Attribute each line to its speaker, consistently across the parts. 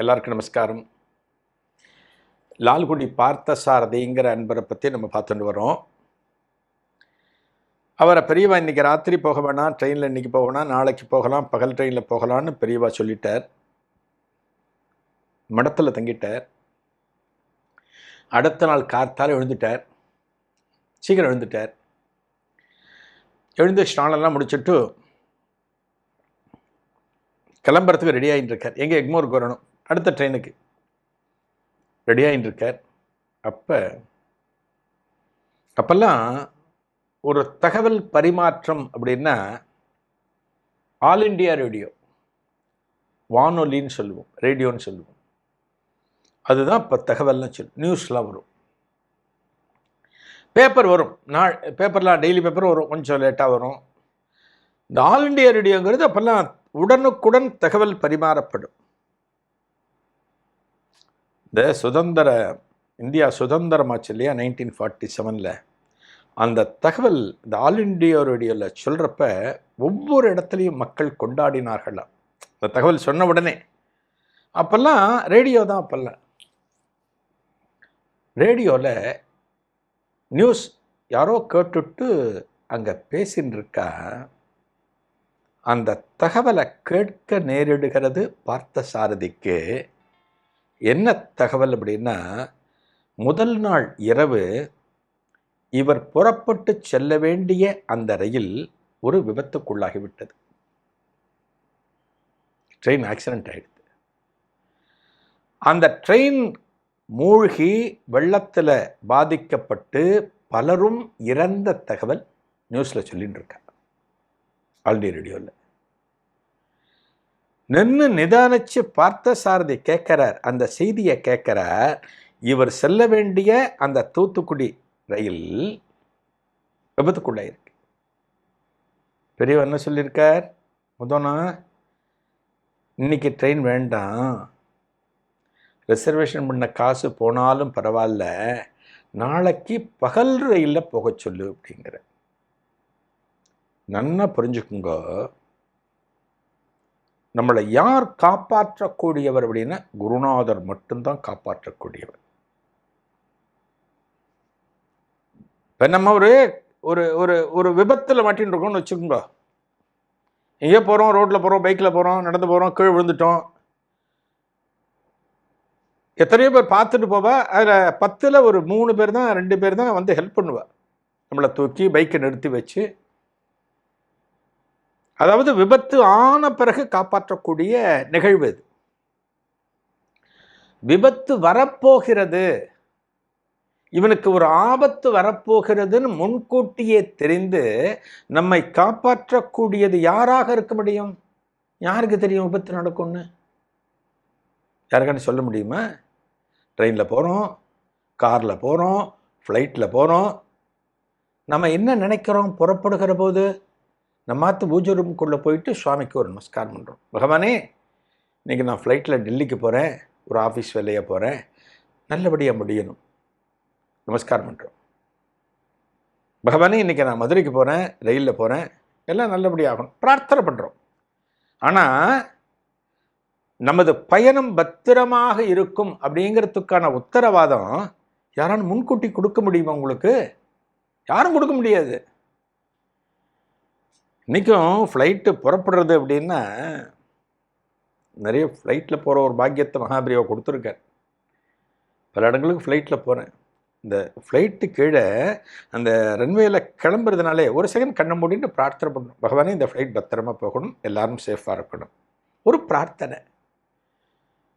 Speaker 1: எல்லாருக்கும் நமஸ்காரம். லால்குடி பார்த்த சாரதிங்கிற அன்பரை பற்றி நம்ம பார்த்துட்டு வரோம். அவரை பெரியவா இன்றைக்கி ராத்திரி போக வேணாம் ட்ரெயினில் இன்னைக்கு போக வேணாம் நாளைக்கு போகலாம் பகல் ட்ரெயினில் போகலான்னு பெரியவா சொல்லிட்டார். மடத்தில் தங்கிட்டார். அடுத்த நாள் கார்த்தால் எழுந்துட்டார். சீக்கிரம் எழுந்துட்டார். எழுந்து ஸ்நானெல்லாம் முடிச்சுட்டு கிளம்புறதுக்கு ரெடி ஆகிட்டு இருக்கார் எங்கே எக்மோருக்கு வரணும். அடுத்த ட்ரெயினுக்கு ரெடி இருக்கார் அப்போ அப்போல்லாம் ஒரு தகவல் பரிமாற்றம் அப்படின்னா ஆல் இண்டியா ரேடியோ வானொலின்னு சொல்லுவோம் ரேடியோன்னு சொல்லுவோம். அதுதான் இப்போ தகவல்லாம் சொல்லும் நியூஸ்லாம் வரும். பேப்பர் வரும் நாள் பேப்பர்லாம் டெய்லி பேப்பர் வரும் கொஞ்சம் லேட்டாக வரும். இந்த ஆல் இண்டியா ரேடியோங்கிறது அப்போல்லாம் உடனுக்குடன் தகவல் பரிமாறப்படும். இந்த சுதந்திர இந்தியா சுதந்திரமாச்சு இல்லையா நைன்டீன் ஃபார்ட்டி செவனில்? அந்த தகவல் இந்த ஆல் இண்டியா ரேடியோவில் சொல்கிறப்ப ஒவ்வொரு இடத்துலையும் மக்கள் கொண்டாடினார்களாம் இந்த தகவல் சொன்ன உடனே. அப்போல்லாம் ரேடியோ தான் அப்போல்லாம். ரேடியோவில் நியூஸ் யாரோ கேட்டுட்டு அங்கே பேசின்னு இருக்கா அந்த தகவலை கேட்க நேரிடுகிறது பார்த்த சாரதிக்கு என்ன தகவல் அப்படின்னா முதல் நாள் இரவு இவர் புறப்பட்டு செல்ல வேண்டிய அந்த ரயில் ஒரு விபத்துக்குள்ளாகிவிட்டது. ட்ரெயின் ஆக்சிடென்ட் ஆகிடுது அந்த ட்ரெயின் மூழ்கி வெள்ளத்தில் பாதிக்கப்பட்டு பலரும் இறந்த தகவல் நியூஸில் சொல்லிட்டு இருக்காங்க. ஆல்டி ரேடியோவில் நின்று நிதானிச்சு பார்த்த சாரதி கேட்குறார். அந்த செய்தியை கேட்குறார். இவர் செல்ல வேண்டிய அந்த தூத்துக்குடி ரயில் விபத்துக்குள்ளே இருக்கு. பெரியவர் என்ன சொல்லியிருக்கார்? முதனா இன்னைக்கு ட்ரெயின் வேண்டாம். ரிசர்வேஷன் பண்ண காசு போனாலும் பரவாயில்ல. நாளைக்கு பகல் ரயிலில் போக சொல்லு அப்படிங்கிற நன்னா புரிஞ்சுக்குங்க. நம்மளை யார் காப்பாற்றக்கூடியவர் அப்படின்னா குருநாதர் மட்டும்தான் காப்பாற்றக்கூடியவர். இப்போ நம்ம ஒரு ஒரு ஒரு ஒரு விபத்தில் மாட்டின்னு இருக்கோம்னு வச்சுக்கோங்க. எங்கேயோ போகிறோம் ரோட்டில் போகிறோம் பைக்கில் போகிறோம் நடந்து போகிறோம் கீழே விழுந்துட்டோம். எத்தனையோ பேர் பார்த்துட்டு போவா அதில் பத்தில் ஒரு மூணு பேர் தான் ரெண்டு பேர் தான் வந்து ஹெல்ப் பண்ணுவா. நம்மளை தூக்கி பைக்கை நிறுத்தி வச்சு அதாவது விபத்து ஆன பிறகு காப்பாற்றக்கூடிய நிகழ்வு இது. விபத்து வரப்போகிறது. இவனுக்கு ஒரு ஆபத்து வரப்போகிறதுன்னு முன்கூட்டியே தெரிந்து நம்மை காப்பாற்றக்கூடியது யாராக இருக்க முடியும்? யாருக்கு தெரியும் விபத்து நடக்கும்னு? யாருக்கான சொல்ல முடியுமா? ட்ரெயினில் போகிறோம் காரில் போகிறோம் ஃப்ளைட்டில் போகிறோம் நம்ம என்ன நினைக்கிறோம்? புறப்படுகிற போது நம்மாத்து பூஜை ரூம்குள்ளே போயிட்டு சுவாமிக்கு ஒரு நமஸ்காரம் பண்ணுறோம் பகவானே இன்றைக்கி நான் ஃப்ளைட்டில் டெல்லிக்கு போகிறேன் ஒரு ஆஃபீஸ் வேலையாக போகிறேன் நல்லபடியாக முடியணும். நமஸ்காரம் பண்ணுறோம் பகவானே இன்றைக்கி நான் மதுரைக்கு போகிறேன் ரயிலில் போகிறேன் எல்லாம் நல்லபடியாக ஆகணும். பிரார்த்தனை பண்ணுறோம் ஆனால் நமது பயணம் பத்திரமாக இருக்கும் அப்படிங்கிறதுக்கான உத்தரவாதம் யாராலும் முன்கூட்டி கொடுக்க முடியுமா உங்களுக்கு? யாரும் கொடுக்க முடியாது. இன்றைக்கும் ஃப்ளைட்டு புறப்படுறது அப்படின்னா நிறைய ஃப்ளைட்டில் போகிற ஒரு பாக்கியத்தை மகாபிரியா கொடுத்துருக்கார். பல இடங்களுக்கு ஃப்ளைட்டில் போகிறேன் இந்த ஃப்ளைட்டு கீழே அந்த ரன்வேயில் கிளம்புறதுனாலே ஒரு செகண்ட் கண்ணை மூடிட்டு பிரார்த்தனை பண்ணணும். பகவானே இந்த ஃப்ளைட் பத்திரமா போகணும். எல்லாரும் சேஃபாக இருக்கணும். ஒரு பிரார்த்தனை.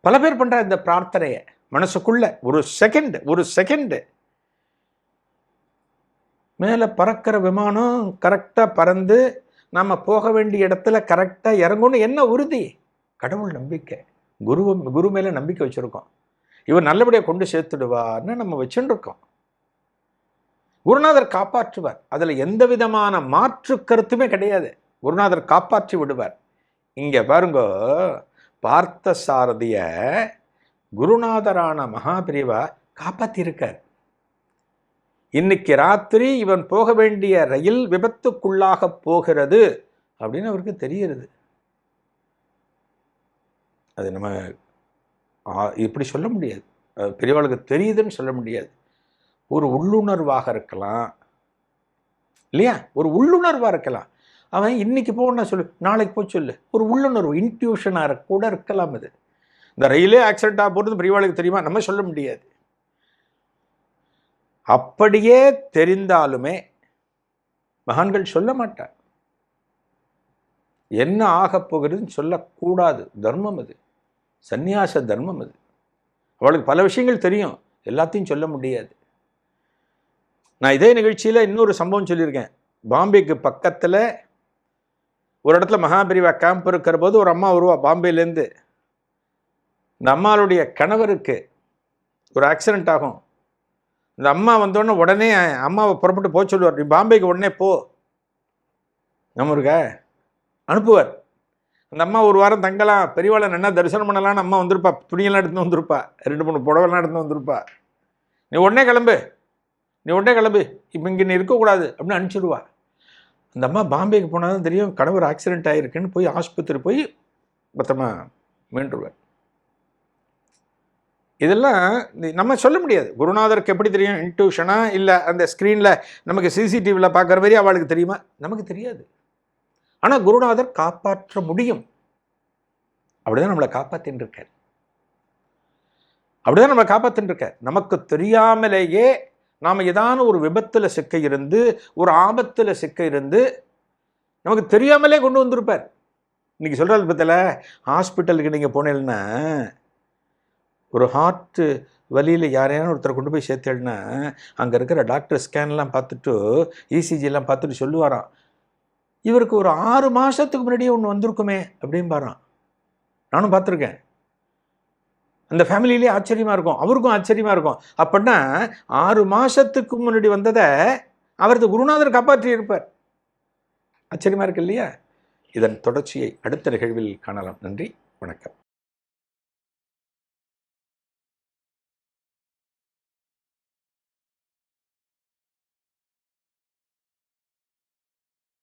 Speaker 1: பல பேர் பண்ணுற இந்த பிரார்த்தனையை. மனசுக்குள்ளே ஒரு செகண்ட் ஒரு செகண்டு மேலே பறக்கிற விமானம் கரெக்டாக பறந்து நம்ம போக வேண்டிய இடத்துல கரெக்டாக இறங்கணும் என்ன உறுதி? கடவுள் நம்பிக்கை. குரு குரு மேலே நம்பிக்கை வச்சுருக்கோம். இவர் நல்லபடியாக கொண்டு சேர்த்துடுவார்னு நம்ம வச்சுருக்கோம். குருநாதர் காப்பாற்றுவார். அதில் எந்த விதமான மாற்று கருத்துமே கிடையாது. குருநாதர் காப்பாற்றி விடுவார். இங்கே பாருங்க பார்த்த சாரதிய குருநாதரான மகாபிரிவா காப்பாற்றியிருக்கார் இன்னைக்கு ராத்திரி இவன் போக வேண்டிய ரயில் விபத்துக்குள்ளாக போகிறது அப்படின்னு அவருக்கு தெரிகிறது. அது நம்ம இப்படி சொல்ல முடியாது. பெரியவாளுக்கு தெரியுதுன்னு சொல்ல முடியாது. ஒரு உள்ளுணர்வாக இருக்கலாம். இல்லையா? ஒரு உள்ளுணர்வாக இருக்கலாம். அவன் இன்னைக்கு போன சொல்லு நாளைக்கு போய் சொல்லு. ஒரு உள்ளுணர்வு இன்ட்யூஷனாக கூட இருக்கலாம் அது. இந்த ரயிலே ஆக்சிடென்ட் ஆக போகிறது பெரியவாளுக்கு தெரியுமா? நம்ம சொல்ல முடியாது. அப்படியே தெரிந்தாலுமே மகான்கள் சொல்ல மாட்டார். என்ன ஆகப் போகிறதுன்னு சொல்லக்கூடாது. தர்மம் அது. சந்நியாச தர்மம் அது. அவளுக்கு பல விஷயங்கள் தெரியும். எல்லாத்தையும் சொல்ல முடியாது. நான் இதே நிகழ்ச்சியில் இன்னொரு சம்பவம் சொல்லியிருக்கேன். பாம்பேக்கு பக்கத்தில் ஒரு இடத்துல மகாபிரிவா கேம்ப் இருக்கிற போது ஒரு அம்மா வருவா பாம்பேலேருந்து இந்த அம்மாளுடைய கணவருக்கு ஒரு ஆக்சிடென்ட் ஆகும். இந்த அம்மா வந்தோடனே உடனே அம்மாவை புறப்பட்டு போக சொல்லுவார். நீ பாம்பேக்கு உடனே போ. நம்ம இருக்க அனுப்புவார். அந்த அம்மா ஒரு வாரம் தங்கலாம். பெரியவாளை நல்லா தரிசனம் பண்ணலாம்னு அம்மா வந்திருப்பா. துணியெல்லாம் எடுத்து வந்திருப்பா. ரெண்டு மூணு புடவெல்லாம் எடுத்து வந்திருப்பா. நீ உடனே கிளம்பு. நீ உடனே கிளம்பு. இப்போ இங்கே நீ இருக்கக்கூடாது. அப்படின்னு அனுப்பிச்சிடுவா. அந்த அம்மா பாம்பேக்கு போனால் தான் தெரியும் கணவர் ஆக்சிடென்ட் ஆகிருக்குன்னு போய் ஆஸ்பத்திரி போய் பத்திரமா மீண்டுருவார். இதெல்லாம் இந்த- நம்ம சொல்ல முடியாது. குருநாதருக்கு எப்படி தெரியும்? இன்ட்யூஷனா இல்லை அந்த ஸ்க்ரீனில் நமக்கு சிசிடிவியில் பார்க்குற மாதிரி அவளுக்கு தெரியுமா? நமக்கு தெரியாது. ஆனால் குருநாதர் காப்பாற்ற முடியும். அப்படிதான் நம்மளை காப்பாற்றின்னு இருக்கார் அப்படிதான் நம்மளை காப்பாற்றின்னு இருக்கார் நமக்கு தெரியாமலேயே நாம் ஏதான ஒரு விபத்தில் சிக்க இருந்து ஒரு ஆபத்தில் சிக்க இருந்து நமக்கு தெரியாமலே கொண்டு வந்திருப்பார். இன்றைக்கி சொல்கிறாரு பற்றில ஹாஸ்பிட்டலுக்கு நீங்கள் போனீங்கன்னா ஒரு ஹார்ட்டு வழியில் யாரையான ஒருத்தரை கொண்டு போய் சேர்த்தேன்னா அங்கே இருக்கிற டாக்டர் ஸ்கேன்லாம் பார்த்துட்டு இசிஜிலாம் பார்த்துட்டு சொல்லுவாராம். இவருக்கு ஒரு ஆறு மாதத்துக்கு முன்னாடியே ஒன்று வந்திருக்குமே அப்படிம்பாராம். நானும் பார்த்துருக்கேன். அந்த ஃபேமிலியிலே ஆச்சரியமாக இருக்கும். அவருக்கும் ஆச்சரியமாக இருக்கும். அப்படின்னா ஆறு மாதத்துக்கு முன்னாடி வந்ததை அவரது குருநாதர் காப்பாற்றி இருப்பார் ஆச்சரியமாக இருக்கு இல்லையா? இதன் தொடர்ச்சியை அடுத்த நிகழ்வில் காணலாம். நன்றி. வணக்கம்.